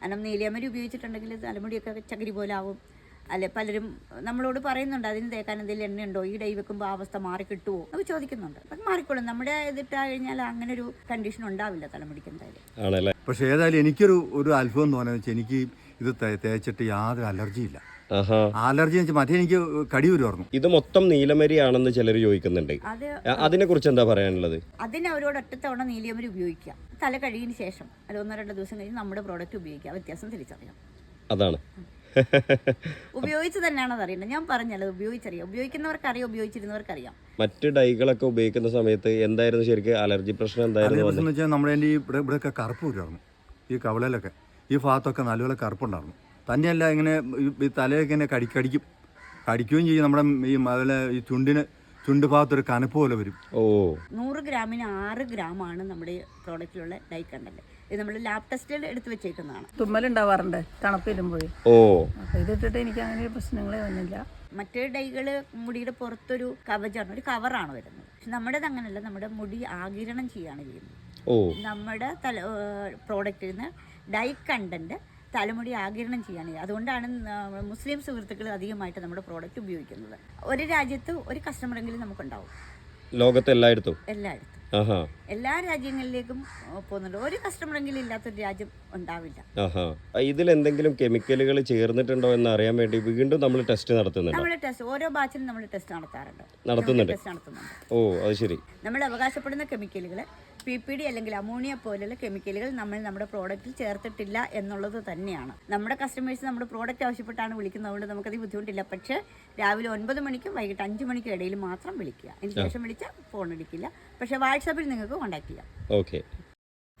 കാരണം നീലിയമരി ഉപയോഗിച്ചിട്ടുണ്ടെങ്കിൽ തലമുടിയൊക്കെ ചകിരി പോലെ ആവും. അല്ലെ പലരും നമ്മളോട് പറയുന്നുണ്ട് അതിന് തേക്കാൻ എന്തെങ്കിലും എണ്ണയുണ്ടോ? ഈ ഡൈ വെക്കുമ്പോൾ ആ അവസ്ഥ മാറി കിട്ടുമോ അത് ചോദിക്കുന്നുണ്ട്. അപ്പം മാറിക്കോളും. നമ്മുടെ ഇതിട്ടാ കഴിഞ്ഞാൽ അങ്ങനെ ഒരു കണ്ടീഷൻ ഉണ്ടാവില്ല തലമുടിക്ക് എന്തായാലും. ആണല്ലേ? പക്ഷേ ഏതായാലും എനിക്കൊരു ഒരു അത്ഭുതം എന്ന് പറയുന്നത് എനിക്ക് ഇത് തേച്ചിട്ട് യാതൊരു അലർജിയില്ല അലർജി എന്ന് വെച്ചാൽ മറ്റേ എനിക്ക് കടി വരുമായിരുന്നു ഇത് മൊത്തം നീലമരി ആണെന്ന് ചിലർ ചോദിക്കുന്നുണ്ട്. അത് അതിനെ കുറിച്ച് എന്താ പറയാനുള്ളത്? അതിന് അവരോട് ഒറ്റത്തവണ നീലമരി ഉപയോഗിക്കാം തല കഴിയുന്ന ശേഷം അത് ഒന്നോ രണ്ടോ ദിവസം കഴിഞ്ഞ് നമ്മുടെ പ്രോഡക്റ്റ് ഉപയോഗിക്കാം വ്യത്യാസം തിരിച്ചറിയാം. അതാണ്. ഉപയോഗിച്ച് തന്നെയാണ് അത് അറിയേണ്ടത് ഞാൻ പറഞ്ഞല്ലോ ഉപയോഗിക്കുന്നവർക്ക് ഉപയോഗിച്ചറിയാം. ഉപയോഗിച്ചിരുന്നവർക്ക് അറിയാം മറ്റ് ഡൈകളൊക്കെ ഉപയോഗിക്കുന്ന സമയത്ത് എന്തായിരുന്നു ശരിക്കും അലർജി പ്രശ്നം എന്തായിരുന്നു നമ്മുടെ ഈ ഇവിടെ ഇവിടെയൊക്കെ കറുപ്പ് വരുമായിരുന്നു ഈ കവളയിലൊക്കെ. ഈ ഭാഗത്തൊക്കെ നല്ലപോലെ കറുപ്പുണ്ടായിരുന്നു. തന്നെയല്ല ഇങ്ങനെ ഈ- തലയൊക്കെ ഇങ്ങനെ കടിക്കടിക്കും കടിക്കുകയും ചെയ്യും. നമ്മുടെ ഈ അതിലെ ഈ ചുണ്ടിന് ചുണ്ട് ഭാഗത്തൊരു കനപ്പ് പോലെ വരും. ഓ. നൂറ് ഗ്രാമിന് ആറ് ഗ്രാമാണ് നമ്മുടെ പ്രോഡക്റ്റിലുള്ള ഡൈ കണ്ടന്റ് ഇത് നമ്മൾ ലാബ് ടെസ്റ്റിൽ എടുത്ത് വെച്ചേക്കുന്നതാണ്. തുമ്മലുണ്ടാവാറുണ്ട് തണുപ്പിരുമ്പോഴേ ഓ. ഇതിട്ടിട്ട് എനിക്ക് അങ്ങനെ ഒരു പ്രശ്നങ്ങളേ വന്നില്ല. മറ്റേ ഡൈകൾ മുടിയുടെ പുറത്തൊരു കവചാണ് ഒരു കവറാണ് വരുന്നത്. പക്ഷെ നമ്മുടേത് അങ്ങനെയല്ല നമ്മുടെ മുടി ആകിരണം ചെയ്യാണ് ചെയ്യുന്നത്. ഓ. നമ്മുടെ തല പ്രോഡക്റ്റിൽ നിന്ന് ഡൈ കണ്ടന്റ് തലമുടി ആകിരണം ചെയ്യാണ്. അതുകൊണ്ടാണ് മുസ്ലിം സുഹൃത്തുക്കൾ അധികമായിട്ട് നമ്മുടെ പ്രോഡക്റ്റ് ഉപയോഗിക്കുന്നത്. ഒരു രാജ്യത്ത് ഒരു കസ്റ്റമറെങ്കിലും നമുക്കുണ്ടാവും. ലോകത്ത് എല്ലായിടത്തും? എല്ലായിടത്തും. എല്ലാ രാജ്യങ്ങളിലേക്കും പോകുന്നുണ്ട്. ഒരു കസ്റ്റമറെങ്കിലും ഇല്ലാത്തൊരു രാജ്യം ഉണ്ടാവില്ല. ഇതിൽ എന്തെങ്കിലും കെമിക്കലുകൾ ചേർന്നിട്ടുണ്ടോ എന്ന് അറിയാൻ വേണ്ടി വീണ്ടും നമ്മൾ ടെസ്റ്റ് നടത്തുന്നുണ്ട്? നമ്മൾ ടെസ്റ്റ് ഓരോ ബാച്ചിലും നമ്മൾ ടെസ്റ്റ് നടത്താറുണ്ട്. നടത്തുന്നുണ്ട്. ടെസ്റ്റ് നടത്തുന്നുണ്ട്. ഓ അത് ശരി. നമ്മൾ അവകാശപ്പെടുന്ന കെമിക്കലുകൾ പി പി ഡി അല്ലെങ്കിൽ അമോണിയ പോലുള്ള കെമിക്കലുകൾ നമ്മൾ നമ്മുടെ പ്രോഡക്റ്റിൽ ചേർത്തിട്ടില്ല എന്നുള്ളത് തന്നെയാണ്. നമ്മുടെ കസ്റ്റമേഴ്സ് നമ്മുടെ പ്രോഡക്റ്റ് ആവശ്യപ്പെട്ടാണ് വിളിക്കുന്നത്. കൊണ്ട് നമുക്കത് ബുദ്ധിമുട്ടില്ല. പക്ഷേ രാവിലെ ഒൻപത് മണിക്കും വൈകിട്ട് അഞ്ച് മണിക്കും ഇടയിൽ മാത്രം വിളിക്കുക. അതിന് ശേഷം വിളിച്ചാൽ ഫോൺ എടുക്കില്ല. പക്ഷേ വാട്സാപ്പിൽ നിങ്ങൾക്ക് കോൺടാക്ട് ചെയ്യാം. ഓക്കെ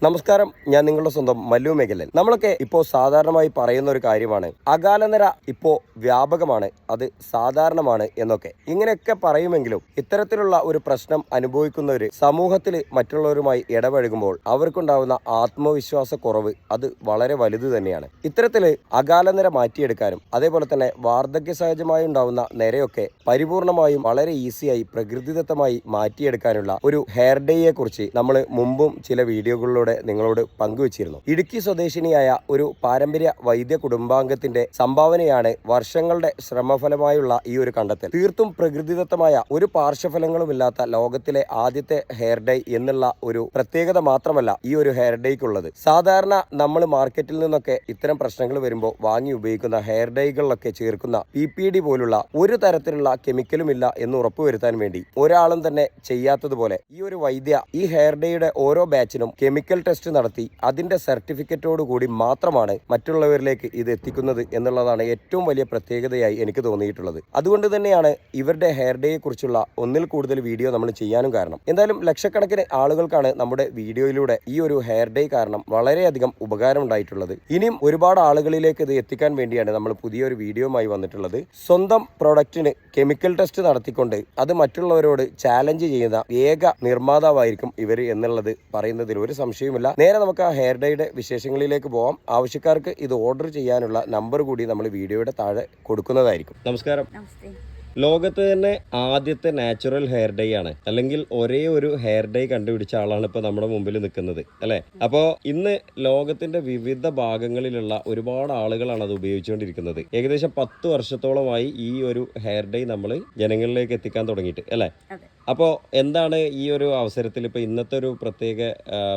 നമസ്കാരം ഞാൻ നിങ്ങളുടെ സ്വന്തം മല്ലു മേഖലൻ. നമ്മളൊക്കെ ഇപ്പോൾ സാധാരണമായി പറയുന്ന ഒരു കാര്യമാണ് അകാലനര ഇപ്പോൾ വ്യാപകമാണ് അത് സാധാരണമാണ് എന്നൊക്കെ. ഇങ്ങനെയൊക്കെ പറയുമെങ്കിലും ഇത്തരത്തിലുള്ള ഒരു പ്രശ്നം അനുഭവിക്കുന്നവർ സമൂഹത്തിൽ മറ്റുള്ളവരുമായി ഇടപഴകുമ്പോൾ അവർക്കുണ്ടാവുന്ന ആത്മവിശ്വാസ കുറവ് അത് വളരെ വലുത് തന്നെയാണ്. ഇത്തരത്തിൽ അകാലനര മാറ്റിയെടുക്കാനും അതേപോലെ തന്നെ വാർദ്ധക്യ സഹജമായി ഉണ്ടാവുന്ന നിരയൊക്കെ പരിപൂർണമായും വളരെ ഈസിയായി പ്രകൃതിദത്തമായി മാറ്റിയെടുക്കാനുള്ള ഒരു ഹെയർ ഡേയെ കുറിച്ച് നമ്മൾ മുമ്പും ചില വീഡിയോകളിലൂടെ നിങ്ങളോട് പങ്കുവച്ചിരുന്നു. ഇടുക്കി സ്വദേശിനിയായ ഒരു പാരമ്പര്യ വൈദ്യ കുടുംബാംഗത്തിന്റെ സംഭാവനയാണ് വർഷങ്ങളുടെ ശ്രമഫലമായുള്ള ഈ ഒരു കണ്ടെത്തൽ. തീർത്തും പ്രകൃതിദത്തമായ ഒരു പാർശ്വഫലങ്ങളുമില്ലാത്ത ലോകത്തിലെ ആദ്യത്തെ ഹെയർ ഡൈ എന്നുള്ള ഒരു പ്രത്യേകത മാത്രമല്ല ഈ ഒരു ഹെയർ ഡൈക്കുള്ളത് സാധാരണ നമ്മൾ മാർക്കറ്റിൽ നിന്നൊക്കെ ഇത്തരം പ്രശ്നങ്ങൾ വരുമ്പോൾ വാങ്ങി ഉപയോഗിക്കുന്ന ഹെയർ ഡൈകളിലൊക്കെ ചേർക്കുന്ന പി പി ഡി പോലുള്ള ഒരു തരത്തിലുള്ള കെമിക്കലുമില്ല എന്ന് ഉറപ്പുവരുത്താൻ വേണ്ടി ഒരാളും തന്നെ ചെയ്യാത്തതുപോലെ ഈ ഒരു വൈദ്യ ഈ ഹെയർ ഡേയുടെ ഓരോ ബാച്ചിനും കെമിക്കൽ ടെസ്റ്റ് നടത്തി. അതിന്റെ സർട്ടിഫിക്കറ്റോട് കൂടി മാത്രമാണ് മറ്റുള്ളവരിലേക്ക് ഇത് എത്തിക്കുന്നത് എന്നുള്ളതാണ് ഏറ്റവും വലിയ പ്രത്യേകതയായി എനിക്ക് തോന്നിയിട്ടുള്ളത്. അതുകൊണ്ട് തന്നെയാണ് ഇവരുടെ ഹെയർ ഡേയെ കുറിച്ചുള്ള ഒന്നിൽ കൂടുതൽ വീഡിയോ നമ്മൾ ചെയ്യാനും കാരണം. എന്തായാലും ലക്ഷക്കണക്കിന് ആളുകൾക്കാണ് നമ്മുടെ വീഡിയോയിലൂടെ ഈ ഒരു ഹെയർ ഡേ കാരണം വളരെയധികം ഉപകാരം ഉണ്ടായിട്ടുള്ളത് ഇനിയും ഒരുപാട് ആളുകളിലേക്ക് ഇത് എത്തിക്കാൻ വേണ്ടിയാണ് നമ്മൾ പുതിയൊരു വീഡിയോയുമായി വന്നിട്ടുള്ളത്. സ്വന്തം പ്രൊഡക്റ്റിന് കെമിക്കൽ ടെസ്റ്റ് നടത്തിക്കൊണ്ട് അത് മറ്റുള്ളവരോട് ചാലഞ്ച് ചെയ്യുന്ന ഏക നിർമ്മാതാവായിരിക്കും ഇവർ എന്നുള്ളത് പറയുന്നതിൽ ഒരു സംശയവുമില്ല നേരെ നമുക്ക് ആ ഹെയർ ഡേയുടെ വിശേഷങ്ങളിലേക്ക് പോവാം. ആവശ്യക്കാർക്ക് ഇത് ഓർഡർ ചെയ്യാനുള്ള നമ്പർ കൂടി നമ്മൾ വീഡിയോയുടെ താഴെ കൊടുക്കുന്നതായിരിക്കും. നമസ്കാരം. നമസ്തേ. ലോകത്ത് തന്നെ ആദ്യത്തെ നാച്ചുറൽ ഹെയർ ഡൈ ആണ്. അല്ലെങ്കിൽ ഒരേ ഒരു ഹെയർ ഡൈ കണ്ടുപിടിച്ച ആളാണ് ഇപ്പൊ നമ്മുടെ മുമ്പിൽ നിൽക്കുന്നത് അല്ലെ? അപ്പോൾ ഇന്ന് ലോകത്തിന്റെ വിവിധ ഭാഗങ്ങളിലുള്ള ഒരുപാട് ആളുകളാണ് അത് ഉപയോഗിച്ചുകൊണ്ടിരിക്കുന്നത്. ഏകദേശം പത്ത് വർഷത്തോളമായി ഈ ഒരു ഹെയർ ഡൈ നമ്മൾ ജനങ്ങളിലേക്ക് എത്തിക്കാൻ തുടങ്ങിയിട്ട് അല്ലെ? അപ്പോ അപ്പോൾ എന്താണ് ഈ ഒരു അവസരത്തിൽ ഇപ്പൊ ഇന്നത്തെ ഒരു പ്രത്യേക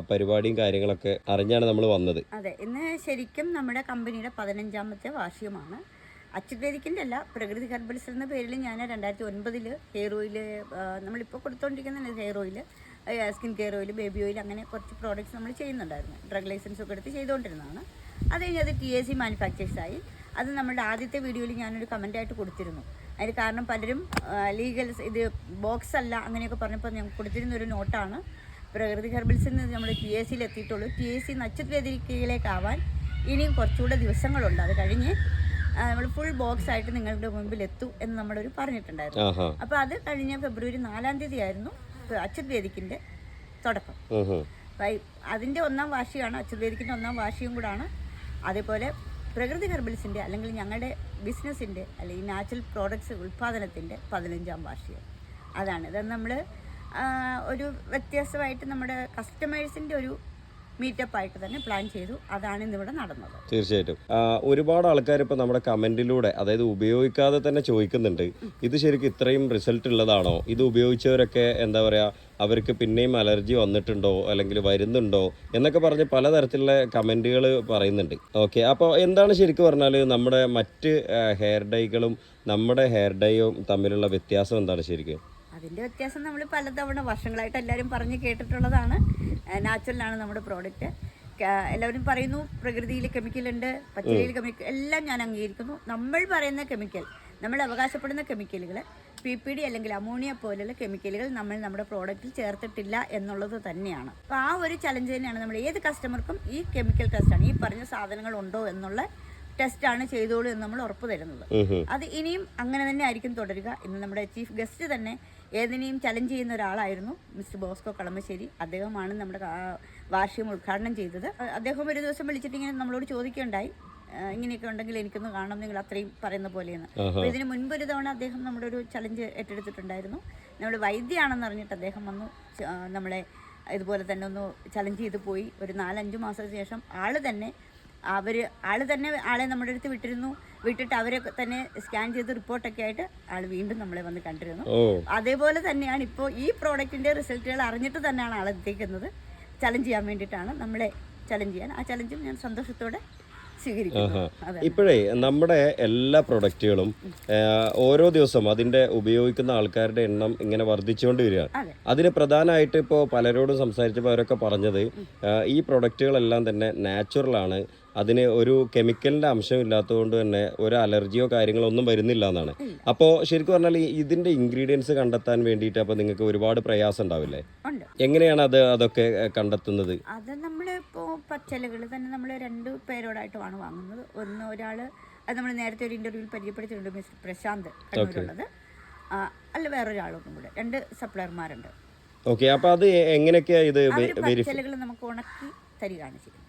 പരിപാടിയും കാര്യങ്ങളൊക്കെ അറിഞ്ഞാണ് നമ്മൾ വന്നത്? അതെ. ഇന്ന് ശരിക്കും നമ്മുടെ കമ്പനിയുടെ പതിനഞ്ചാമത്തെ വാർഷികമാണ്. അച്ചുവേദിക്കിന്റെ അല്ല പ്രകൃതി ഹെർബൽസ് എന്ന പേരിൽ ഞാൻ രണ്ടായിരത്തി ഒൻപതിൽ ഹെയർ ഓയിൽ നമ്മളിപ്പോൾ കൊടുത്തുകൊണ്ടിരിക്കുന്ന hair oil skin care oil baby oil അങ്ങനെ കുറച്ച് പ്രോഡക്റ്റ്സ് നമ്മൾ ചെയ്യുന്നുണ്ടായിരുന്നു. ഡ്രഗ് ലൈസൻസ് ഒക്കെ എടുത്ത് ചെയ്തുകൊണ്ടിരുന്നതാണ് അത് കഴിഞ്ഞ് അത് ടി എ സി മാനുഫാക്ചേഴ്സായി അത് നമ്മുടെ ആദ്യത്തെ വീഡിയോയിൽ ഞാനൊരു കമന്റായിട്ട് കൊടുത്തിരുന്നു. അതിന് കാരണം പലരും ലീഗൽ ഇത് ബോക്സ് അല്ല അങ്ങനെയൊക്കെ പറഞ്ഞപ്പോൾ ഞാൻ കൊടുത്തിരുന്ന ഒരു നോട്ടാണ്. പ്രകൃതി ഹെർബൽസിൽ നിന്ന് നമ്മൾ ടി എ സിയിൽ എത്തിയിട്ടുള്ളൂ ടി എ സി നച്ചുവേദിക്കയിലേക്കാവാൻ ഇനിയും കുറച്ചുകൂടെ ദിവസങ്ങളുണ്ട്. അത് കഴിഞ്ഞ് നമ്മൾ ഫുൾ ബോക്സ് ആയിട്ട് നിങ്ങളുടെ മുമ്പിൽ എത്തും എന്ന് നമ്മളൊരു പറഞ്ഞിട്ടുണ്ടായിരുന്നു. അപ്പൊ അപ്പോൾ അത് കഴിഞ്ഞ ഫെബ്രുവരി നാലാം തീയതി ആയിരുന്നു അച്ഛത് വേദിക്കിന്റെ തുടക്കം അതിന്റെ ഒന്നാം വാർഷികമാണ് അച്ഛത് വേദിക്കിന്റെ ഒന്നാം വാർഷികം കൂടാണ്. അതേപോലെ പ്രകൃതി ഹെർബൽസിന്റെ അല്ലെങ്കിൽ ഞങ്ങളുടെ ബിസിനസിന്റെ അല്ലെങ്കിൽ നാച്ചുറൽ പ്രോഡക്ട്സ് ഉൽപാദനത്തിന്റെ പതിനഞ്ചാം വാർഷികം. അതാണ്. ഇത് നമ്മൾ ഒരു വ്യത്യാസമായിട്ട് നമ്മുടെ കസ്റ്റമേഴ്സിന്റെ ഒരു മീറ്റപ്പ് ആയിട്ട് തന്നെ പ്ലാൻ ചെയ്തു. അതാണ് ഇന്നിവിടെ നടന്നത്. തീർച്ചയായിട്ടും. ഒരുപാട് ആൾക്കാർ ഇപ്പൊ നമ്മുടെ കമന്റിലൂടെ അതായത് ഉപയോഗിക്കാതെ തന്നെ ചോദിക്കുന്നുണ്ട്. ഇത് ശരിക്കും ഇത്രയും റിസൾട്ട് ഉള്ളതാണോ? ഇത് ഉപയോഗിച്ചവരൊക്കെ എന്താ പറയാ അവർക്ക് പിന്നെയും അലർജി വന്നിട്ടുണ്ടോ? അല്ലെങ്കിൽ വരുന്നുണ്ടോ? എന്നൊക്കെ പറഞ്ഞ് പലതരത്തിലുള്ള കമന്റുകൾ പറയുന്നുണ്ട്. ഓക്കെ അപ്പോൾ എന്താണ് ശരിക്കും പറഞ്ഞാൽ നമ്മുടെ മറ്റ് ഹെയർ ഡൈകളും നമ്മുടെ ഹെയർ ഡൈയും തമ്മിലുള്ള വ്യത്യാസം എന്താണ് ശരിക്കും? അതിന്റെ വ്യത്യാസം നമ്മൾ പലതവണ വർഷങ്ങളായിട്ട് എല്ലാവരും പറഞ്ഞു കേട്ടിട്ടുള്ളതാണ്. നാച്ചുറലാണ് നമ്മുടെ പ്രോഡക്റ്റ് എല്ലാവരും പറയുന്നു പ്രകൃതിയിൽ കെമിക്കൽ ഉണ്ട് പച്ചക്കറിയിൽ കെമിക്കൽ എല്ലാം ഞാൻ അംഗീകരിക്കുന്നു. നമ്മൾ പറയുന്ന കെമിക്കൽ നമ്മൾ അവകാശപ്പെടുന്ന കെമിക്കലുകൾ പി പി ഡി അല്ലെങ്കിൽ അമോണിയ പോലുള്ള കെമിക്കലുകൾ നമ്മൾ നമ്മുടെ പ്രോഡക്റ്റിൽ ചേർത്തിട്ടില്ല എന്നുള്ളത് തന്നെയാണ്. അപ്പോൾ ആ ഒരു ചലഞ്ച് തന്നെയാണ് നമ്മൾ ഏത് കസ്റ്റമർക്കും ഈ കെമിക്കൽ ടെസ്റ്റാണ് ഈ പറഞ്ഞ സാധനങ്ങൾ ഉണ്ടോ എന്നുള്ള ടെസ്റ്റാണ് ചെയ്തോളൂ എന്ന് നമ്മൾ ഉറപ്പ് തരുന്നത്. അത് ഇനിയും അങ്ങനെ തന്നെ ആയിരിക്കും തുടരുക. ഇന്ന് നമ്മുടെ ചീഫ് ഗസ്റ്റ് തന്നെ ഏതിനെയും ചലഞ്ച് ചെയ്യുന്ന ഒരാളായിരുന്നു മിസ്റ്റർ ബോസ്കോ കളമശ്ശേരി. അദ്ദേഹമാണ് നമ്മുടെ വാർഷികം ഉദ്ഘാടനം ചെയ്തത്. അദ്ദേഹം ഒരു ദിവസം വിളിച്ചിട്ട് ഇങ്ങനെ നമ്മളോട് ചോദിക്കുകയുണ്ടായി. "ആ, ഇങ്ങനെയൊക്കെ ഉണ്ടെങ്കിൽ എനിക്കൊന്ന് കാണണം നിങ്ങൾ അത്രയും പറയുന്ന പോലെയെന്ന്. അപ്പോൾ ഇതിന് മുൻപ് ഒരു തവണ അദ്ദേഹം നമ്മുടെ ഒരു ചലഞ്ച് ഏറ്റെടുത്തിട്ടുണ്ടായിരുന്നു. നമ്മൾ വൈദ്യയാണെന്ന് അറിഞ്ഞിട്ട് അദ്ദേഹം വന്നു. നമ്മളെ ഇതുപോലെ തന്നെ ഒന്ന് ചലഞ്ച് ചെയ്ത് പോയി. ഒരു നാലഞ്ച് മാസത്തിന് ശേഷം ആൾ തന്നെ അവർ ആൾ തന്നെ ആളെ നമ്മുടെ അടുത്ത് വിട്ടിരുന്നു. വിട്ടിട്ട് അവരെ തന്നെ സ്കാൻ ചെയ്ത് റിപ്പോർട്ടൊക്കെ ആയിട്ട് ആൾ വീണ്ടും നമ്മളെ വന്ന് കണ്ടിരുന്നു. അതേപോലെ തന്നെയാണ് ഇപ്പോൾ ഈ പ്രോഡക്റ്റിന്റെ റിസൾട്ടുകൾ അറിഞ്ഞിട്ട് തന്നെയാണ് ആൾ എത്തിക്കുന്നത്. ചലഞ്ച് ചെയ്യാൻ വേണ്ടിയിട്ടാണ് നമ്മളെ ചലഞ്ച് ചെയ്യാൻ. ആ ചലഞ്ചും ഞാൻ സന്തോഷത്തോടെ സ്വീകരിക്കുന്നു. ഇപ്പോഴേ നമ്മുടെ എല്ലാ പ്രൊഡക്റ്റുകളും ഓരോ ദിവസം അതിന്റെ ഉപയോഗിക്കുന്ന ആൾക്കാരുടെ എണ്ണം ഇങ്ങനെ വർദ്ധിച്ചുകൊണ്ട് വരികയാണ്. അതെ. അതിന് പ്രധാനമായിട്ട് ഇപ്പോൾ പലരോടും സംസാരിച്ചപ്പോൾ അവരൊക്കെ പറഞ്ഞത് ഈ പ്രൊഡക്റ്റുകളെല്ലാം തന്നെ നാച്ചുറൽ ആണ്. അതിന് ഒരു കെമിക്കലിന്റെ അംശം ഇല്ലാത്തതുകൊണ്ട് തന്നെ ഒരു അലർജിയോ കാര്യങ്ങളോ ഒന്നും വരുന്നില്ല എന്നാണ്. അപ്പോ ശരിക്കും പറഞ്ഞാൽ ഇതിന്റെ ഇൻഗ്രീഡിയൻസ് കണ്ടെത്താൻ വേണ്ടിയിട്ട് അപ്പോൾ നിങ്ങൾക്ക് ഒരുപാട് പ്രയാസം ഉണ്ടാവില്ലേ? ഉണ്ട്. എങ്ങനെയാണ് അത് അതൊക്കെ കണ്ടെത്തുന്നത്? അത് നമ്മളിപ്പോൾ പച്ചലകൾ തന്നെ നമ്മൾ രണ്ട് പേരോടായിട്ടുമാണ് വാങ്ങുന്നത്. ഒന്ന് ഒരാൾ അത് നമ്മൾ നേരത്തെ ഒരു ഇന്റർവ്യൂവിൽ പരിചയപ്പെടുത്തിയിട്ടുണ്ട് മിസ്റ്റർ പ്രശാന്ത് കണ്ണൂരുള്ളത് അല്ല വേറൊരാളൊന്നും കൂടെ. രണ്ട് സപ്ലയർമാരുണ്ട് ഓക്കെ അപ്പോൾ അത് എങ്ങനെയൊക്കെയാണ് എങ്ങനെയൊക്കെയാ ഇത് പച്ചലകൾ നമുക്ക് ഉണക്കി തരികയാണ് ചെയ്യുന്നത്.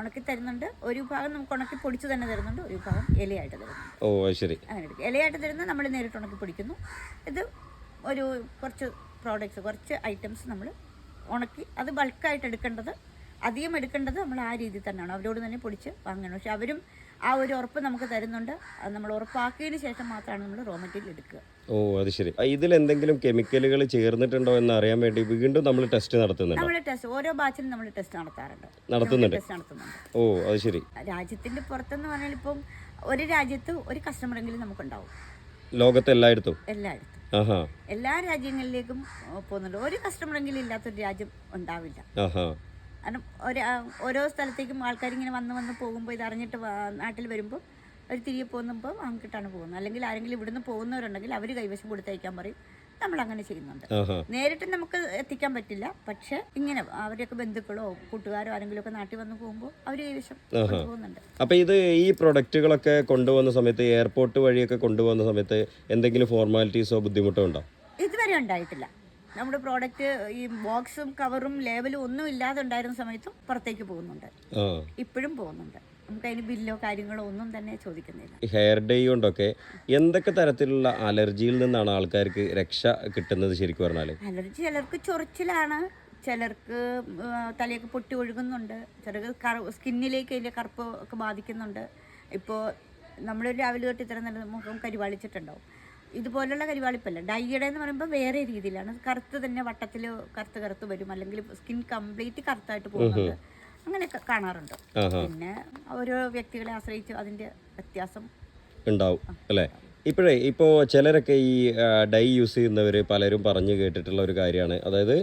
ഉണക്കി തരുന്നുണ്ട്. ഒരു ഭാഗം നമുക്ക് ഉണക്കി പൊടിച്ച് തന്നെ തരുന്നുണ്ട്. ഒരു ഭാഗം ഇലയായിട്ട് തരുന്നുണ്ട്. ഓ ശരി. അങ്ങനെ ഇലയായിട്ട് തരുന്നത് നമ്മൾ നേരിട്ട് ഉണക്കി പൊടിക്കുന്നു. ഇത് ഒരു കുറച്ച് പ്രോഡക്റ്റ്സ് കുറച്ച് ഐറ്റംസ് നമ്മൾ ഉണക്കി അത് ബൾക്കായിട്ട് എടുക്കേണ്ടത് അധികം എടുക്കേണ്ടത് നമ്മൾ ആ രീതിയിൽ തന്നെയാണ്. അവരോട് തന്നെ പൊടിച്ച് വാങ്ങണം. പക്ഷെ അവരും ആ ഒരു ഉറപ്പ് നമുക്ക് തരുന്നുണ്ട്. നമ്മൾ ഉറപ്പാക്കിയതിന് ശേഷം മാത്രമാണ് നമ്മൾ റോ മെറ്റീരിയൽ എടുക്കുക. ഓ അത് ശരി. ഇതിൽ എന്തെങ്കിലും കെമിക്കലുകൾ ചേർന്നിട്ടുണ്ടോ എന്ന് അറിയാൻ വേണ്ടി വീണ്ടും നമ്മൾ ടെസ്റ്റ് നടത്തുന്നുണ്ട്? നമ്മൾ ടെസ്റ്റ് ഓരോ ബാച്ചിലും നമ്മൾ ടെസ്റ്റ് നടത്താറുണ്ട്. നടത്തുന്നുണ്ട്. ടെസ്റ്റ് നടത്തുന്നുണ്ട്. ഓ അത് ശരി. രാജ്യത്തിന്റെ പുറത്തെന്ന് പറഞ്ഞാൽ ഇപ്പം ഒരു രാജ്യത്ത് ഒരു കസ്റ്റമറെങ്കിലും നമുക്കുണ്ടാവും. ലോകത്തെ എല്ലായിടത്തും? എല്ലായിടത്തും. ആഹാ. എല്ലാ രാജ്യങ്ങളിലേക്കും പോകുന്നുണ്ട്. ഒരു കസ്റ്റമറെങ്കിലും ഇല്ലാത്തൊരു രാജ്യം ഉണ്ടാവില്ല. ആഹാ. കാരണം ഒരു ഓരോ സ്ഥലത്തേക്കും ആൾക്കാർ ഇങ്ങനെ വന്ന് വന്ന് പോകുമ്പോൾ ഇത് അറിഞ്ഞിട്ട് നാട്ടിൽ വരുമ്പോൾ അവർ തിരികെ പോകുമ്പോൾ അങ്ങോട്ടാണ് പോകുന്നത്. അല്ലെങ്കിൽ ആരെങ്കിലും ഇവിടുന്ന് പോകുന്നവരുണ്ടെങ്കിൽ അവർ കൈവശം കൊടുത്തയക്കാൻ പറയും. നമ്മൾ അങ്ങനെ ചെയ്യുന്നുണ്ട് നേരിട്ട് നമുക്ക് എത്തിക്കാൻ പറ്റില്ല. പക്ഷെ ഇങ്ങനെ അവരൊക്കെ ബന്ധുക്കളോ കൂട്ടുകാരോ ആരെങ്കിലും ഒക്കെ നാട്ടിൽ വന്ന് പോകുമ്പോൾ അവർ കൈവശം പോകുന്നുണ്ട്. അപ്പൊ ഇത് ഈ പ്രൊഡക്റ്റുകളൊക്കെ കൊണ്ടുപോകുന്ന സമയത്ത് എയർപോർട്ട് വഴിയൊക്കെ കൊണ്ടുപോകുന്ന സമയത്ത് എന്തെങ്കിലും ഫോർമാലിറ്റീസോ ബുദ്ധിമുട്ടോ ഉണ്ടോ? ഇതുവരെ ഉണ്ടായിട്ടില്ല. നമ്മുടെ പ്രോഡക്റ്റ് ഈ ബോക്സും കവറും ലേബലും ഒന്നും ഇല്ലാതെ ഉണ്ടായിരുന്ന സമയത്തും പുറത്തേക്ക് പോകുന്നുണ്ട്. ഇപ്പോഴും പോകുന്നുണ്ട്. നമുക്ക് അതിന് ബില്ലോ കാര്യങ്ങളോ ഒന്നും തന്നെ ചോദിക്കുന്നില്ല. ഹെയർ ഡേ കൊണ്ടൊക്കെ എന്തൊക്കെ തരത്തിലുള്ള അലർജിയിൽ നിന്നാണ് ആൾക്കാർക്ക് രക്ഷ കിട്ടുന്നത് ശരിക്കും പറഞ്ഞാൽ അലർജി ചിലർക്ക് ചൊറിച്ചിലാണ് ചിലർക്ക് തലയൊക്കെ പൊട്ടി ഒഴുകുന്നുണ്ട് ചിലർക്ക് കറ സ്കിന്നിലേക്ക് അതിന്റെ കറുപ്പ് ഒക്കെ ബാധിക്കുന്നുണ്ട്. ഇപ്പോൾ നമ്മൾ രാവിലെ തൊട്ട് ഇത്ര നല്ല മുഖം കരിവാളിച്ചിട്ടുണ്ടാവും. ഇതുപോലുള്ള കരിവാളിപ്പല്ല. ഡൈയുടെ എന്ന് പറയുമ്പോൾ വേറെ രീതിയിലാണ്. കറുത്ത് തന്നെ വട്ടത്തിൽ കറുത്ത് കറുത്ത് വരും. അല്ലെങ്കിൽ സ്കിൻ കംപ്ലീറ്റ് കറുത്തായിട്ട് പോകുന്നുണ്ട്. അങ്ങനെയൊക്കെ കാണാറുണ്ട്. പിന്നെ ഓരോ വ്യക്തികളെ ആശ്രയിച്ച് അതിന്റെ വ്യത്യാസം ഉണ്ടാവും അല്ലേ? ഇപ്പോഴേ ഇപ്പോൾ ചിലരൊക്കെ ഈ ഡൈ യൂസ് ചെയ്യുന്നവർ പലരും പറഞ്ഞു കേട്ടിട്ടുള്ള ഒരു കാര്യമാണ്. അതായത്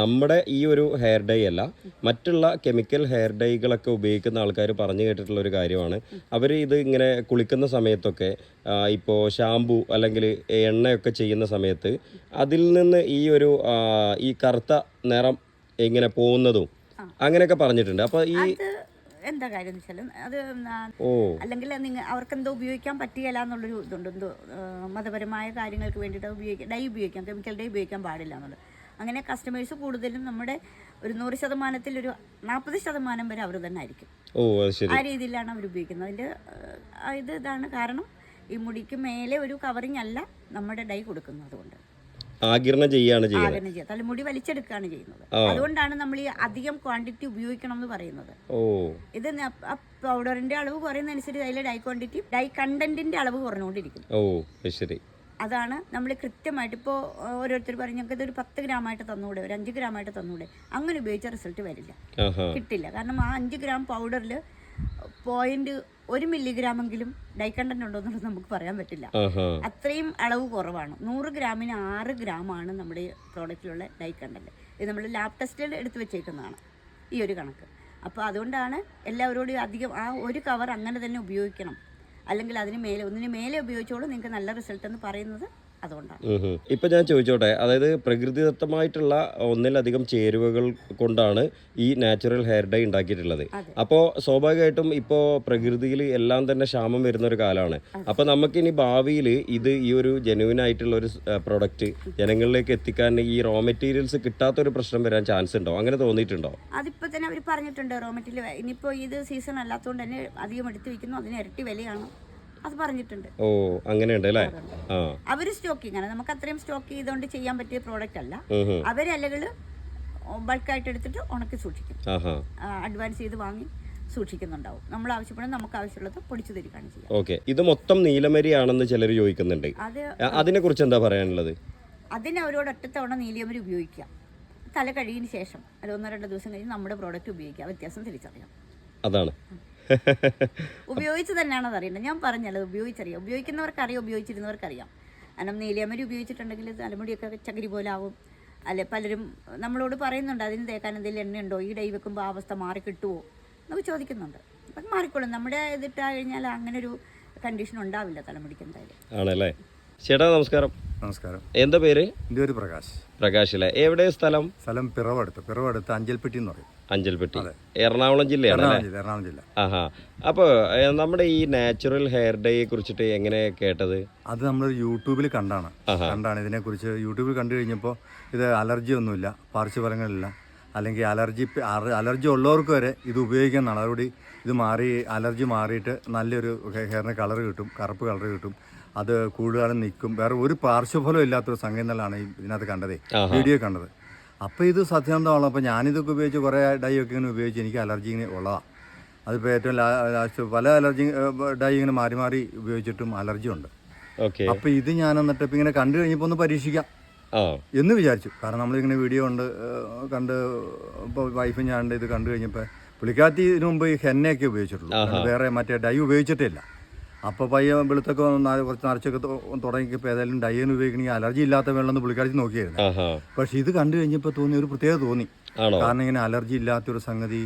നമ്മുടെ ഈ ഒരു ഹെയർ ഡൈ അല്ല മറ്റുള്ള കെമിക്കൽ ഹെയർ ഡൈകളൊക്കെ ഉപയോഗിക്കുന്ന ആൾക്കാർ പറഞ്ഞു കേട്ടിട്ടുള്ള ഒരു കാര്യമാണ്. അവർ ഇത് ഇങ്ങനെ കുളിക്കുന്ന സമയത്തൊക്കെ ഇപ്പോൾ ഷാമ്പു അല്ലെങ്കിൽ എണ്ണയൊക്കെ ചെയ്യുന്ന സമയത്ത് അതിൽ നിന്ന് ഈ ഒരു ഈ കറുത്ത നിറം ഇങ്ങനെ പോകുന്നതും അങ്ങനെയൊക്കെ പറഞ്ഞിട്ടുണ്ട്. അപ്പോൾ ഈ എന്താ കാര്യം എന്ന് വെച്ചാൽ അത് അല്ലെങ്കിൽ നിങ്ങൾ അവർക്ക് എന്തോ ഉപയോഗിക്കാൻ പറ്റുകയില്ല എന്നുള്ളൊരു ഇതുണ്ട്. എന്തോ മതപരമായ കാര്യങ്ങൾക്ക് വേണ്ടിയിട്ട് ഉപയോഗിക്കാം ഡൈ ഉപയോഗിക്കാം കെമിക്കൽ ഡൈ ഉപയോഗിക്കാൻ പാടില്ല എന്നുള്ളത്. അങ്ങനെ കസ്റ്റമേഴ്സ് കൂടുതലും നമ്മുടെ ഒരു നൂറ് ശതമാനത്തിൽ ഒരു നാൽപ്പത് ശതമാനം വരെ അവർ തന്നെ ആയിരിക്കും. ആ രീതിയിലാണ് അവർ ഉപയോഗിക്കുന്നത്. അതിൽ ഇത് ഇതാണ് കാരണം ഈ മുടിക്ക് മേലെ ഒരു കവറിങ് അല്ല നമ്മുടെ ഡൈ കൊടുക്കുന്നത് കൊണ്ട് ആകിരണം ചെയ്യാണ് ചെയ്യുന്നത്. ആകരണം ചെയ്യുക. തലമുടി വലിച്ചെടുക്കുകയാണ് ചെയ്യുന്നത്. അതുകൊണ്ടാണ് നമ്മൾ ഈ അധികം ക്വാണ്ടിറ്റി ഉപയോഗിക്കണം എന്ന് പറയുന്നത്. ഇത് പൗഡറിന്റെ അളവ് കുറയുന്നതനുസരിച്ച് അതിലെ ഡൈ ക്വാണ്ടിറ്റി ഡൈ കണ്ടന്റിന്റെ അളവ് കുറഞ്ഞുകൊണ്ടിരിക്കും ഓ ശരി. അതാണ് നമ്മൾ കൃത്യമായിട്ട് ഇപ്പോൾ ഓരോരുത്തർ പറയും ഞങ്ങൾക്ക് ഇതൊരു പത്ത് ഗ്രാമായിട്ട് തന്നൂടെ ഒരു അഞ്ച് ഗ്രാമായിട്ട് തന്നൂടെ. അങ്ങനെ ഉപയോഗിച്ച റിസൾട്ട് വരില്ല. കിട്ടില്ല. കാരണം ആ അഞ്ച് ഗ്രാം പൗഡറിൽ പോയിന്റ് ഒരു മില്ലിഗ്രാമെങ്കിലും ഡൈ കണ്ടന്റ് ഉണ്ടോ എന്നുള്ളത് നമുക്ക് പറയാൻ പറ്റില്ല. അത്രയും അളവ് കുറവാണ്. നൂറ് ഗ്രാമിന് ആറ് ഗ്രാമാണ് നമ്മുടെ പ്രോഡക്റ്റിലുള്ള ഡൈ കണ്ടന്റ് ഇത് നമ്മൾ ലാബ് ടെസ്റ്റിൽ എടുത്തു വെച്ചേക്കുന്നതാണ് ഈ ഒരു കണക്ക്. അപ്പോൾ അതുകൊണ്ടാണ് എല്ലാവരോടും അധികം ആ ഒരു കവർ അങ്ങനെ തന്നെ ഉപയോഗിക്കണം. അല്ലെങ്കിൽ അതിന് മേലെ ഒന്നിന് മേലെ ഉപയോഗിച്ചോളൂ. നിങ്ങൾക്ക് നല്ല റിസൾട്ട് എന്ന് പറയുന്നത് അതുകൊണ്ടാണ്. ഇപ്പൊ ഞാൻ ചോദിച്ചോട്ടെ അതായത് പ്രകൃതിദത്തമായിട്ടുള്ള ഒന്നിലധികം ചേരുവകൾ കൊണ്ടാണ് ഈ നാച്ചുറൽ ഹെയർ ഡൈ ഉണ്ടാക്കിയിട്ടുള്ളത്. അപ്പോ അപ്പോൾ സ്വാഭാവികമായിട്ടും ഇപ്പോൾ പ്രകൃതിയിൽ എല്ലാം തന്നെ ക്ഷാമം വരുന്ന ഒരു കാലമാണ് അപ്പോൾ നമുക്കിനി ഭാവിയിൽ ഇത് ഈ ഒരു ജെനുവിൻ ആയിട്ടുള്ള ഒരു പ്രൊഡക്റ്റ് ജനങ്ങളിലേക്ക് എത്തിക്കാൻ ഈ റോ മെറ്റീരിയൽസ് കിട്ടാത്ത ഒരു പ്രശ്നം വരാൻ ചാൻസ് ഉണ്ടോ? അങ്ങനെ തോന്നിയിട്ടുണ്ടോ? അതിപ്പോ തന്നെ അവർ പറഞ്ഞിട്ടുണ്ട് റോ മെറ്റീരിയൽ ഇനിയിപ്പോ ഇത് സീസൺ അല്ലാത്തതുകൊണ്ട് തന്നെ അധികം എടുത്തു വെക്കുന്നു. അതിന് ഇരട്ടി വിലയാണ്. അത് പറഞ്ഞിട്ടുണ്ട്. ഓ അങ്ങനെയുണ്ട് അല്ലേ? അവർ അവർ സ്റ്റോക്കിങ് ആണ് നമുക്ക് അത്രയും സ്റ്റോക്ക് ചെയ്തുകൊണ്ട് ചെയ്യാൻ പറ്റിയ പ്രോഡക്റ്റ് അല്ല. അവർ അല്ലെങ്കിൽ ബൾക്കായിട്ട് എടുത്തിട്ട് ഉണക്കി സൂക്ഷിക്കും. അഡ്വാൻസ് ചെയ്ത് വാങ്ങി സൂക്ഷിക്കുന്നുണ്ടാവും. നമ്മൾ ആവശ്യപ്പെടുന്ന നമുക്ക് ആവശ്യമുള്ളത് പൊടിച്ചു തരികയാണ് ചെയ്യുക. ഓക്കെ. ഇത് മൊത്തം നീലമരിയാണെന്ന് ചിലർ ചോദിക്കുന്നുണ്ട്. അത് അതിനെ കുറിച്ച് എന്താ പറയാനുള്ളത്? അതിന് അവരോട് ഒറ്റത്തവണ നീലമരി ഉപയോഗിക്കാം തല കഴിയുന്ന ശേഷം അത് ഒന്നോ രണ്ടോ ദിവസം കഴിഞ്ഞ് നമ്മുടെ പ്രോഡക്റ്റ് ഉപയോഗിക്കാം വ്യത്യാസം തിരിച്ചറിയാം. അതാണ്. ഉപയോഗിച്ച് തന്നെയാണ് അറിയണ്ട ഞാൻ പറഞ്ഞല്ലോ ഉപയോഗിച്ചറിയാം. ഉപയോഗിക്കുന്നവർക്കറിയാം ഉപയോഗിച്ചിരുന്നവർക്കറിയാം. കാരണം നീലിയമരി ഉപയോഗിച്ചിട്ടുണ്ടെങ്കിൽ തലമുടിയൊക്കെ ചകിരി പോലെ ആവും. അല്ലെ പലരും നമ്മളോട് പറയുന്നുണ്ട് അതിന് തേക്കാൻ എന്തെങ്കിലും ഉണ്ടോ ഈ ഡൈ വെക്കുമ്പോൾ ആ അവസ്ഥ മാറി കിട്ടുമോ എന്നൊക്കെ ചോദിക്കുന്നുണ്ട്. അപ്പം മാറിക്കോളും. നമ്മുടെ ഇതിട്ടാ കഴിഞ്ഞാൽ അങ്ങനെ ഒരു കണ്ടീഷൻ ഉണ്ടാവില്ല തലമുടിക്ക് എന്തായാലും. ആണല്ലേ? ചേട്ടാ നമസ്കാരം. നമസ്കാരം. എന്താ പേര്? എന്റെ ഒരു പ്രകാശ്. പ്രകാശ് അല്ലേ? എവിടെ സ്ഥലം? സ്ഥലം പിറവടുത്ത്. പിറവടുത്ത് അഞ്ചൽപ്പെട്ടി എന്ന് പറയും. അഞ്ചൽപ്പെട്ടി എറണാകുളം ജില്ലയാണ് എറണാകുളം ജില്ല ആഹാ. അപ്പോൾ നമ്മുടെ ഈ നാച്ചുറൽ ഹെയർ ഡേയെ കുറിച്ചിട്ട് എങ്ങനെ കേട്ടത്? അത് നമ്മൾ യൂട്യൂബിൽ കണ്ടാണ്. കണ്ടാണ് കണ്ടാണ് ഇതിനെക്കുറിച്ച്. യൂട്യൂബിൽ കണ്ടു കഴിഞ്ഞപ്പോൾ ഇത് അലർജി ഒന്നുമില്ല പാർശ്വഫലങ്ങളില്ല അല്ലെങ്കിൽ അലർജി അലർജി ഉള്ളവർക്ക് വരെ ഇത് ഉപയോഗിക്കുന്നതാണ്. കൂടി ഇത് മാറി അലർജി മാറിയിട്ട് നല്ലൊരു ഹെയറിന് കളർ കിട്ടും കറുപ്പ് കളർ കിട്ടും. അത് കൂടുതലും നിൽക്കും. വേറെ ഒരു പാർശ്വഫലം ഇല്ലാത്തൊരു സംഗതി എന്നുള്ളതാണ് ഇതിനകത്ത് കണ്ടത്. വീഡിയോ കണ്ടത്. അപ്പോൾ ഇത് സത്യാന്തമാണ് അപ്പോൾ ഞാനിതൊക്കെ ഉപയോഗിച്ച് കുറേ ഡൈ ഒക്കെ ഇങ്ങനെ ഉപയോഗിച്ച് എനിക്ക് അലർജി ഇങ്ങനെ ഉള്ളതാണ് അതിപ്പോൾ ഏറ്റവും ലാസ്റ്റ് പല അലർജി ഡൈ ഇങ്ങനെ മാറി മാറി ഉപയോഗിച്ചിട്ടും അലർജി ഉണ്ട്. ഓക്കെ. അപ്പോൾ ഇത് ഞാൻ എന്നിട്ട് ഇപ്പം ഇങ്ങനെ കണ്ടു കഴിഞ്ഞപ്പോൾ ഒന്ന് പരീക്ഷിക്കാം. എന്ന് വിചാരിച്ചു. കാരണം നമ്മളിങ്ങനെ വീഡിയോ ഉണ്ട് കണ്ട് ഇപ്പോൾ വൈഫും ഞാൻ ഇത് കണ്ടു കഴിഞ്ഞപ്പോൾ പുള്ളിക്കാത്തി ഇതിനു മുമ്പ് ഈ ഹെന്നയൊക്കെ ഉപയോഗിച്ചിട്ടുള്ളൂ. വേറെ മറ്റേ ഡൈ ഉപയോഗിച്ചിട്ടില്ല അപ്പോൾ പയ്യ വെളുത്തൊക്കെ നാല് കുറച്ച് നിറച്ചൊക്കെ തുടങ്ങിയപ്പോൾ ഏതായാലും ഡൈന് ഉപയോഗിക്കണമെങ്കിൽ അലർജി ഇല്ലാത്ത വെള്ളം പുള്ളിക്കാത്തി നോക്കിയായിരുന്നു. പക്ഷെ ഇത് കണ്ടു കഴിഞ്ഞപ്പോൾ തോന്നി ഒരു പ്രത്യേകത തോന്നി. കാരണം ഇങ്ങനെ അലർജി ഇല്ലാത്തൊരു സംഗതി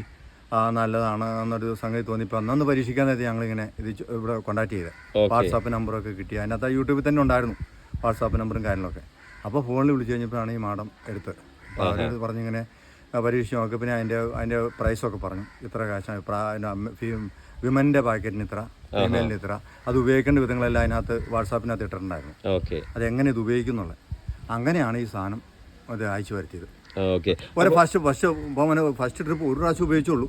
ആ, നല്ലതാണ് എന്നൊരു സംഗതി തോന്നിപ്പോൾ അന്നൊന്ന് പരീക്ഷിക്കാൻ നേരത്തെ ഞങ്ങളിങ്ങനെ ഇത് ഇവിടെ കോൺടാക്ട് ചെയ്തത് വാട്സാപ്പ് നമ്പറൊക്കെ കിട്ടി. അതിനകത്ത് യൂട്യൂബിൽ തന്നെ ഉണ്ടായിരുന്നു വാട്സാപ്പ് നമ്പറും കാര്യങ്ങളൊക്കെ. അപ്പോൾ ഫോണിൽ വിളിച്ചു കഴിഞ്ഞപ്പോഴാണ് ഈ മാഡം എടുത്തത് അപ്പോൾ അവരോട് പറഞ്ഞിങ്ങനെ പരീക്ഷ പരീക്ഷിച്ച് നോക്കി പിന്നെ അതിന്റെ അതിന്റെ പ്രൈസൊക്കെ പറഞ്ഞു. ഇത്ര കാശാണ്. പ്രാ വിമന്റെ പാക്കറ്റിന് ഇത്ര ഫീമെയിലിന് ഇത്ര. അത് ഉപയോഗിക്കേണ്ട വിധങ്ങളെല്ലാം അതിനകത്ത് വാട്സാപ്പിനകത്ത് ഇട്ടിട്ടുണ്ടായിരുന്നു. ഓക്കെ. എങ്ങനെ ഇത് ഉപയോഗിക്കുന്നുള്ളത്? അങ്ങനെയാണ് ഈ സാധനം അത് അയച്ചു വരുത്തിയത്. ഓക്കെ. ഒരു ഫസ്റ്റ് ഫസ്റ്റ് പോകുമ്പോൾ ഫസ്റ്റ് ട്രിപ്പ് ഒരു പ്രാവശ്യം ഉപയോഗിച്ചുള്ളൂ.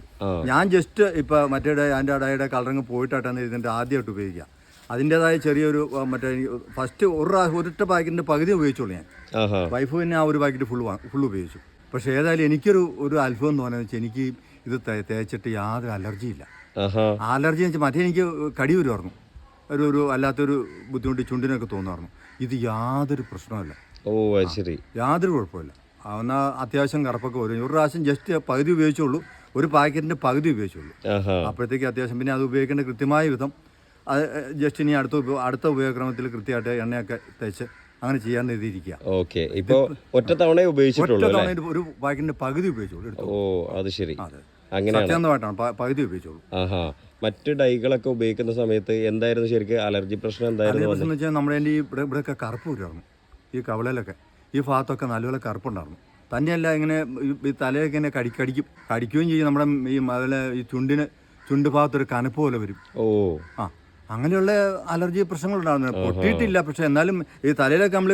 ഞാൻ ജസ്റ്റ് ഇപ്പൊ മറ്റേ അതിന്റെ അടയുടെ കളറിങ് പോയിട്ടാണ് ഇതിന്റെ ആദ്യമായിട്ട് ഉപയോഗിക്കുക. അതിന്റെതായ ചെറിയൊരു മറ്റേ ഫസ്റ്റ് ഒരു പ്രാവശ്യം ഒരിട്ട പാക്കറ്റിന്റെ പകുതി ഉപയോഗിച്ചുള്ളൂ ഞാൻ. വൈഫ് പിന്നെ ആ ഒരു പാക്കറ്റ് ഫുൾ ഫുൾ ഉപയോഗിച്ചു. പക്ഷേ ഏതായാലും എനിക്കൊരു ഒരു അത്ഭുതം തോന്നുന്നത് വെച്ചാൽ എനിക്ക് ഇത് തേച്ചിട്ട് യാതൊരു അലർജിയില്ല അലർജി എന്ന് വെച്ചാൽ മറ്റേ എനിക്ക് കടി വരുമായിരുന്നു ഒരു ഒരു അല്ലാത്തൊരു ബുദ്ധിമുട്ട് ചുണ്ടിനൊക്കെ തോന്നുമായിരുന്നു ഇത് യാതൊരു പ്രശ്നമല്ല ഓ ശരി. യാതൊരു കുഴപ്പമില്ല എന്നാൽ അത്യാവശ്യം കറുപ്പൊക്കെ വരും. ഒരു പ്രാവശ്യം ജസ്റ്റ് പകുതി ഉപയോഗിച്ചുള്ളൂ. ഒരു പാക്കറ്റിന്റെ പകുതി ഉപയോഗിച്ചുള്ളൂ. അപ്പോഴത്തേക്ക് അത്യാവശ്യം പിന്നെ അത് ഉപയോഗിക്കേണ്ട കൃത്യമായ വിധം. അത് ജസ്റ്റ് ഇനി അടുത്ത അടുത്ത ഉപയോഗക്രമത്തിൽ കൃത്യമായിട്ട് എണ്ണയൊക്കെ തേച്ച് അങ്ങനെ ചെയ്യാൻ എഴുതിയിരിക്കുക. ഓക്കെ. ഇപ്പോ ഒറ്റ തവണ ഉപയോഗിച്ചിട്ടുള്ളൂ ഒരു പാക്കറ്റിന്റെ പകുതി ഉപയോഗിച്ചുള്ളൂ ഓ അത് ശരി. അതെ. അങ്ങനെയാണ്. പകുതി ഉപയോഗിച്ചോളൂ. ആഹാ. മറ്റ് ഡൈകളൊക്കെ ഉപയോഗിക്കുന്ന സമയത്ത് എന്തായിരുന്നു ശരിക്കും അലർജി പ്രശ്നം എന്തായിരുന്നു വെച്ചാൽ നമ്മുടെ ഈ ഇവിടെ ഇവിടെയൊക്കെ കറുപ്പ് വരുമായിരുന്നു ഈ കവളയിലൊക്കെ ഈ ഭാഗത്തൊക്കെ നല്ലപോലെ കറുപ്പുണ്ടായിരുന്നു. തന്നെയല്ല ഇങ്ങനെ ഈ- തലയൊക്കെ ഇങ്ങനെ കടിക്കടിക്കും കടിക്കുകയും ചെയ്യും. നമ്മുടെ ഈ അതിലെ ഈ ചുണ്ടിന് ചുണ്ട് ഭാഗത്തൊരു കനപ്പ് പോലെ വരും. ഓ. ആ. അങ്ങനെയുള്ള അലർജി പ്രശ്നങ്ങൾ ഉണ്ടാകുന്നത് പൊട്ടിയിട്ടില്ല. പക്ഷെ എന്നാലും ഈ തലയിലൊക്കെ നമ്മൾ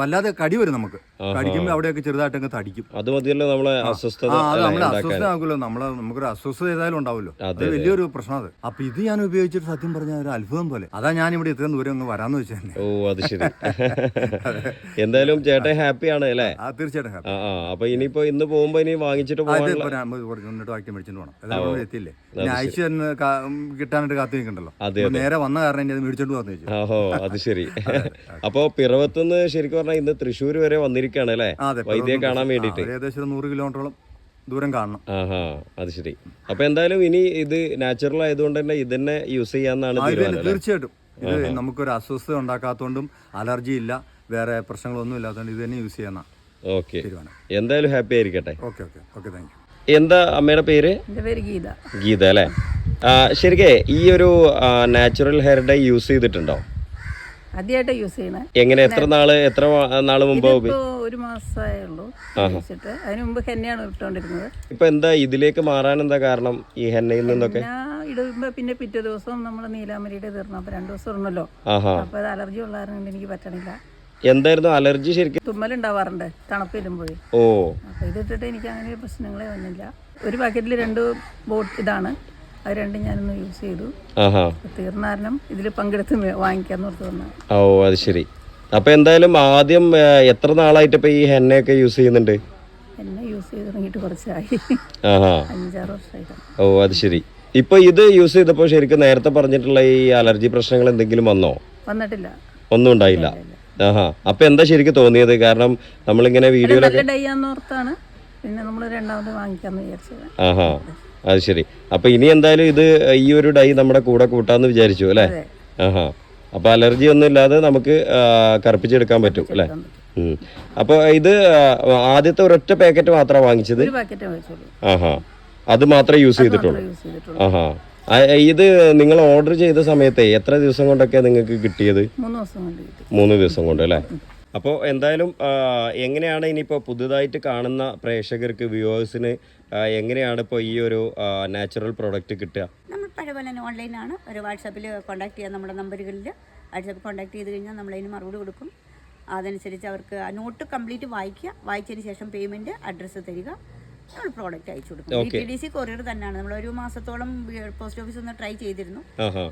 വല്ലാതെ കടി വരും നമുക്ക്. കടിക്കുമ്പോൾ അവിടെയൊക്കെ ചെറുതായിട്ടൊക്കെ തടിക്കും. അത് മതിയല്ലോ നമ്മളെ അസ്വസ്ഥത ആ അത് അല്ലേ, നമ്മൾ ഉണ്ടാക്കാൻ. അസ്വസ്ഥ ആക്കുമല്ലോ നമ്മളെ നമുക്കൊരു അസ്വസ്ഥത ഏതായാലും ഉണ്ടാവുമല്ലോ. അത് വലിയൊരു പ്രശ്നം അത്. അപ്പൊ ഇത് ഞാൻ ഉപയോഗിച്ചിട്ട് സത്യം പറഞ്ഞ ഒരു അത്ഭുതം പോലെ. അതാ ഞാൻ ഇവിടെ ഇത്രയും ദൂരം അങ്ങ് വരാന്ന് വെച്ചാൽ ഓ അത് ശരി. എന്തായാലും ചേട്ടൻ ഹാപ്പിയാണ് അല്ലേ? തീർച്ചയായിട്ടും അപ്പൊ ഇനിയിപ്പോ ഇന്ന് പോകുമ്പോ ഇനി വാങ്ങിച്ചിട്ട് പോകാൻ എത്തിയില്ലേ? അയച്ചു കിട്ടാനായിട്ട് കാത്തു നിൽക്കണ്ടല്ലോ അതെ, നേരെ വന്ന കാരണം അത് മേടിച്ചോണ്ട് വന്നു വെച്ചു. ആഹോ അത് ശരി. അപ്പോ പിറവത്തുനിന്ന് ശരിക്കും പറഞ്ഞാൽ ഇന്ന് തൃശ്ശൂർ വരെ വന്നിരിക്കുകയാണ് അല്ലേ? വൈദ്യം കാണാൻ വേണ്ടിയിട്ട്. ഏകദേശം നൂറ് കിലോമീറ്ററോളം ദൂരം കാണണം. ആഹാ അത് ശരി. അപ്പൊ എന്തായാലും ഇനി ഇത് നാച്ചുറൽ ആയതുകൊണ്ട് തന്നെ ഇതന്നെ യൂസ് ചെയ്യാന്നാണ്? തീർച്ചയായിട്ടും. ഇത് നമുക്കൊരു അസ്വസ്ഥത ഉണ്ടാക്കാത്തതുകൊണ്ടും അലർജി ഇല്ല വേറെ പ്രശ്നങ്ങളൊന്നും ഇല്ലാത്തതുകൊണ്ട് ഇത് തന്നെ യൂസ് ചെയ്യാന്നാ ഓക്കെ. എന്തായാലും ഹാപ്പി ആയിരിക്കട്ടെ. Okay okay. Okay thank you എന്താ അമ്മയുടെ പേര്? പേര് ഗീത. ഗീത അല്ലേ? ശരിക്കേ ഈ ഒരു നാച്ചുറൽ ഹെയർ ഡൈ യൂസ് ചെയ്തിട്ടുണ്ടോ? ആദ്യമായിട്ട് യൂസ് ചെയ്യണേ. എങ്ങനെ? എത്ര നാൾ എത്ര നാൾ മുമ്പ് ഒരു മാസമേ ഉള്ളൂ ഉപയോഗിച്ചിട്ട്. അതിന് മുമ്പ് ഹെന്നയാണ് ഇട്ടുകൊണ്ടിരുന്നത്. ഇപ്പൊ എന്താ ഇതിലേക്ക് മാറാൻ എന്താ കാരണം ഈ ഹെന്നയിൽ നിന്നൊക്കെ? ഞാൻ ഇടുമ്പോൾ പിന്നെ പിറ്റേ ദിവസം നമ്മൾ നീലാമരിയുടെ തീർന്നു അപ്പൊ രണ്ടു ദിവസം ഇടണല്ലോ. അപ്പൊ അത് അലർജി ഉള്ള എനിക്ക് പറ്റണില്ല. എന്തായിരുന്നു അലർജി ശരിക്കും? തുമ്മലുണ്ടാവാറുണ്ട് തണുപ്പ് വരുമ്പോഴേ. ഓ. അപ്പോൾ ഇതിട്ടിട്ട് എനിക്ക് അങ്ങനെ പ്രശ്നങ്ങളെ വന്നില്ല. ഒരു പാക്കറ്റിൽ രണ്ട് ബോട്ട് ഇതാണ്. അത് രണ്ടും ഞാനൊന്ന് യൂസ് ചെയ്തു. ആഹാ. തീർന്ന കാരണം ഇതിൽ പങ്കെടുത്ത് മേ- വാങ്ങിക്കാന്ന് ഓർത്ത് ഓ അത് ശരി. അപ്പൊ എന്തായാലും ആദ്യം എത്ര നാളായിട്ട് ഇപ്പൊ ഈ ഹെന്നയൊക്കെ യൂസ് ചെയ്യുന്നുണ്ട്? എന്നെ യൂസ് ചെയ്ത് തുടങ്ങിയിട്ട് കുറച്ചായി. ആഹാ. അഞ്ചാറ് വർഷമായിട്ടാണ്. ഓ അത് ശരി. ഇപ്പൊ ഇത് യൂസ് ചെയ്തപ്പോൾ ശരിക്കും നേരത്തെ പറഞ്ഞിട്ടുള്ള ഈ അലർജി പ്രശ്നങ്ങൾ എന്തെങ്കിലും വന്നോ? വന്നിട്ടില്ല. ഒന്നും ഉണ്ടായില്ല. ആഹാ. അപ്പൊ എന്താ ശരിക്കും തോന്നിയത്? കാരണം നമ്മളിങ്ങനെ വീഡിയോയിലൊക്കെ പിന്നെ നമ്മൾ രണ്ടാമത് വാങ്ങിക്കാന്ന് വിചാരിച്ചത്. ആഹാ. അത് ശരി. അപ്പൊ ഇനി എന്തായാലും ഇത് ഈ ഒരു ഡൈ നമ്മുടെ കൂടെ കൂട്ടാന്ന് വിചാരിച്ചു അല്ലേ. ആഹാ. അപ്പൊ അലർജി ഒന്നും ഇല്ലാതെ നമുക്ക് കറുപ്പിച്ചെടുക്കാൻ പറ്റും അല്ലേ. അപ്പൊ ഇത് ആദ്യത്തെ ഒരൊറ്റ പാക്കറ്റ് മാത്രമാണ് വാങ്ങിച്ചത്? ആഹാ. അത് മാത്രമേ യൂസ് ചെയ്തിട്ടുള്ളൂ. ആഹാ. ഇത് നിങ്ങൾ ഓർഡർ ചെയ്ത സമയത്തെ എത്ര ദിവസം കൊണ്ടൊക്കെ നിങ്ങൾക്ക് കിട്ടിയത്? മൂന്ന് ദിവസം കൊണ്ട് അല്ലേ? അപ്പോൾ എന്തായാലും എങ്ങനെയാണ് ഇനിയിപ്പോൾ പുതുതായിട്ട് കാണുന്ന പ്രേക്ഷകർക്ക് വ്യൂവേഴ്സിന് എങ്ങനെയാണ് ഇപ്പോൾ ഈ ഒരു നാച്ചുറൽ പ്രോഡക്റ്റ് കിട്ടുക? നമ്മൾ പഴയ പോലെ തന്നെ ഓൺലൈനാണ് ഒരു വാട്സാപ്പിൽ കോൺടാക്ട് ചെയ്യാം നമ്മുടെ നമ്പറുകളിൽ വാട്സാപ്പ് കോൺടാക്ട് ചെയ്ത് കഴിഞ്ഞാൽ നമ്മൾ നമ്മളതിന് മറുപടി കൊടുക്കും. അതനുസരിച്ച് അവർക്ക് നോട്ട് കംപ്ലീറ്റ് വായിക്കുക. വായിച്ചതിന് ശേഷം പേയ്മെന്റ് അഡ്രസ്സ് തരിക. നമ്മൾ പ്രോഡക്റ്റ് അയച്ചു കൊടുക്കും. ഡി ഡി സി കൊറിയർ തന്നെയാണ്. നമ്മൾ ഒരു മാസത്തോളം പോസ്റ്റ് ഓഫീസ് ഒന്ന് ട്രൈ ചെയ്തിരുന്നു.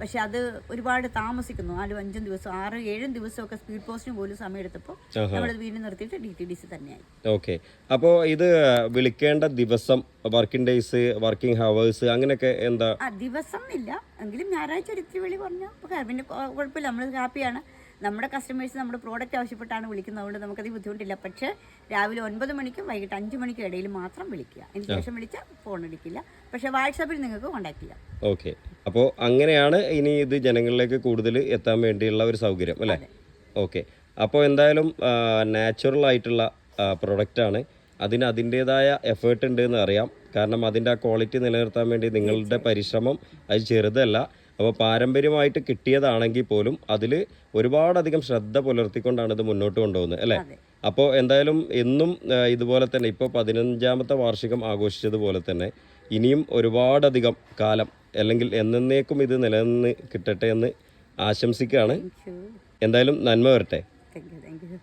പക്ഷെ അത് ഒരുപാട് താമസിക്കുന്നു. നാലും അഞ്ചും ദിവസം ആറ് ഏഴും ദിവസമൊക്കെ സ്പീഡ് പോസ്റ്റിന് പോലും സമയം എടുത്തപ്പോൾ നമ്മളത് വീണ്ടും നിർത്തിയിട്ട് ഡി ടി ഡി സി തന്നെയായി. ഓക്കെ അപ്പോൾ ഇത് വിളിക്കേണ്ട ദിവസം വർക്കിംഗ് ഡേയ്സ് വർക്കിംഗ് ഹവേഴ്സ് അങ്ങനെയൊക്കെ എന്താ? ദിവസം ഇല്ല. എങ്കിലും ഞായറാഴ്ച ഒരു ഇത്തിരി വിളി പറഞ്ഞാൽ പിന്നെ കുഴപ്പമില്ല. നമ്മൾ ഹാപ്പിയാണ് നമ്മുടെ കസ്റ്റമേഴ്സ് നമ്മുടെ പ്രോഡക്റ്റ് ആവശ്യപ്പെട്ടാണ് വിളിക്കുന്നത്. അതുകൊണ്ട് നമുക്കത് ബുദ്ധിമുട്ടില്ല. പക്ഷേ രാവിലെ ഒൻപത് മണിക്കും വൈകിട്ട് അഞ്ച് മണിക്കും ഇടയിൽ മാത്രം വിളിക്കുക. അതിന് ശേഷം വിളിച്ചാൽ ഫോൺ എടുക്കില്ല. പക്ഷേ വാട്സാപ്പിൽ നിങ്ങൾക്ക് കോൺടാക്ട് ചെയ്യാം. ഓക്കെ അപ്പോൾ അങ്ങനെയാണ് ഇനി ഇത് ജനങ്ങളിലേക്ക് കൂടുതൽ എത്താൻ വേണ്ടിയുള്ള ഒരു സൗകര്യം അല്ലേ? ഓക്കെ അപ്പോൾ എന്തായാലും നാച്ചുറൽ ആയിട്ടുള്ള പ്രൊഡക്റ്റാണ് അതിന് അതിന്റേതായ എഫേർട്ട് ഉണ്ട് എന്ന് അറിയാം. കാരണം അതിന്റെ ആ ക്വാളിറ്റി നിലനിർത്താൻ വേണ്ടി നിങ്ങളുടെ പരിശ്രമം അത് ചെറുതല്ല. അപ്പോൾ പാരമ്പര്യമായിട്ട് കിട്ടിയതാണെങ്കിൽ പോലും അതിൽ ഒരുപാടധികം ശ്രദ്ധ പുലർത്തിക്കൊണ്ടാണ് ഇത് മുന്നോട്ട് കൊണ്ടുപോകുന്നത് അല്ലേ? അപ്പോൾ എന്തായാലും എന്നും ഇതുപോലെ തന്നെ ഇപ്പോൾ പതിനഞ്ചാമത്തെ വാർഷികം ആഘോഷിച്ചതുപോലെ തന്നെ ഇനിയും ഒരുപാടധികം കാലം അല്ലെങ്കിൽ എന്നേക്കും ഇത് നിലനിന്ന് കിട്ടട്ടെ എന്ന് ആശംസിക്കുകയാണ്. എന്തായാലും നന്മ വരട്ടെ. Thank you thank you